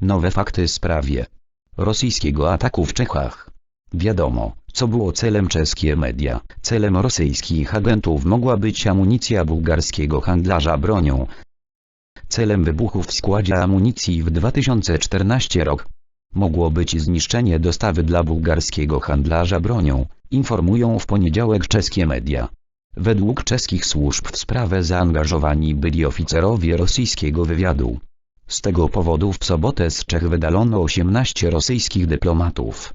Nowe fakty w sprawie rosyjskiego ataku w Czechach. Wiadomo, co było celem czeskie media. Celem rosyjskich agentów mogła być amunicja bułgarskiego handlarza bronią. Celem wybuchu w składzie amunicji w 2014 rok mogło być zniszczenie dostawy dla bułgarskiego handlarza bronią, informują w poniedziałek czeskie media. Według czeskich służb w sprawę zaangażowani byli oficerowie rosyjskiego wywiadu. Z tego powodu w sobotę z Czech wydalono 18 rosyjskich dyplomatów.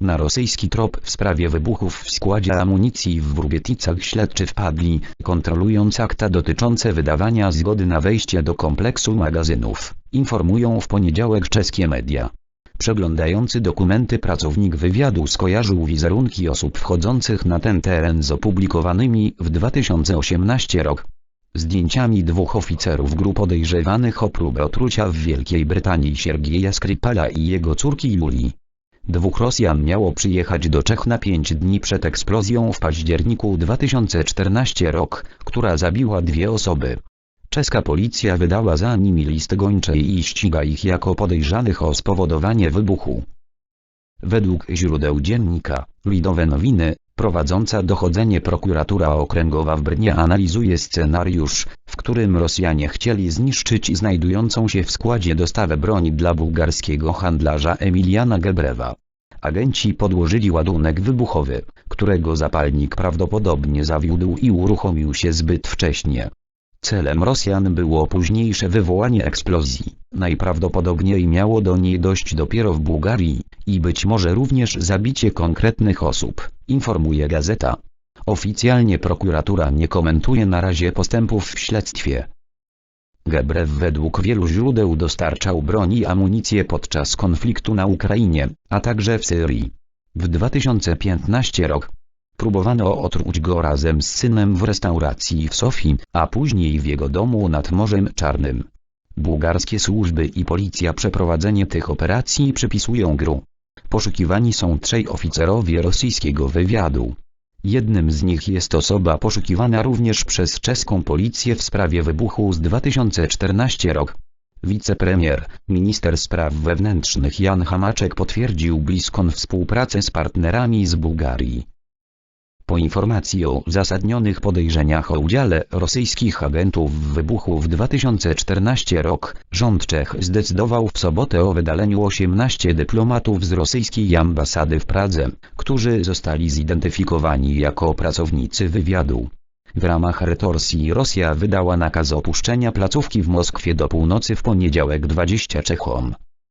Na rosyjski trop w sprawie wybuchów w składzie amunicji w Wrubieticach śledczy wpadli, kontrolując akta dotyczące wydawania zgody na wejście do kompleksu magazynów, informują w poniedziałek czeskie media. Przeglądający dokumenty pracownik wywiadu skojarzył wizerunki osób wchodzących na ten teren z opublikowanymi w 2018 rok zdjęciami dwóch oficerów grup podejrzewanych o próbę otrucia w Wielkiej Brytanii Siergieja Skripala i jego córki Julii. Dwóch Rosjan miało przyjechać do Czech na pięć dni przed eksplozją w październiku 2014 rok, która zabiła dwie osoby. Czeska policja wydała za nimi list gończy i ściga ich jako podejrzanych o spowodowanie wybuchu. Według źródeł dziennika, Lidowe Nowiny, prowadząca dochodzenie prokuratura okręgowa w Brnie analizuje scenariusz, w którym Rosjanie chcieli zniszczyć znajdującą się w składzie dostawę broni dla bułgarskiego handlarza Emiliana Gebrewa. Agenci podłożyli ładunek wybuchowy, którego zapalnik prawdopodobnie zawiódł i uruchomił się zbyt wcześnie. Celem Rosjan było późniejsze wywołanie eksplozji. Najprawdopodobniej miało do niej dojść dopiero w Bułgarii i być może również zabicie konkretnych osób, informuje gazeta. Oficjalnie prokuratura nie komentuje na razie postępów w śledztwie. Gebrew według wielu źródeł dostarczał broń i amunicję podczas konfliktu na Ukrainie, a także w Syrii. W 2015 rok próbowano otruć go razem z synem w restauracji w Sofii, a później w jego domu nad Morzem Czarnym. Bułgarskie służby i policja przeprowadzenie tych operacji przypisują gru. Poszukiwani są trzej oficerowie rosyjskiego wywiadu. Jednym z nich jest osoba poszukiwana również przez czeską policję w sprawie wybuchu z 2014 rok. Wicepremier, minister spraw wewnętrznych Jan Hamaczek potwierdził bliską współpracę z partnerami z Bułgarii. Po informacji o uzasadnionych podejrzeniach o udziale rosyjskich agentów w wybuchu w 2014 rok, rząd Czech zdecydował w sobotę o wydaleniu 18 dyplomatów z rosyjskiej ambasady w Pradze, którzy zostali zidentyfikowani jako pracownicy wywiadu. W ramach retorsji Rosja wydała nakaz opuszczenia placówki w Moskwie do północy w poniedziałek 20 Czechom.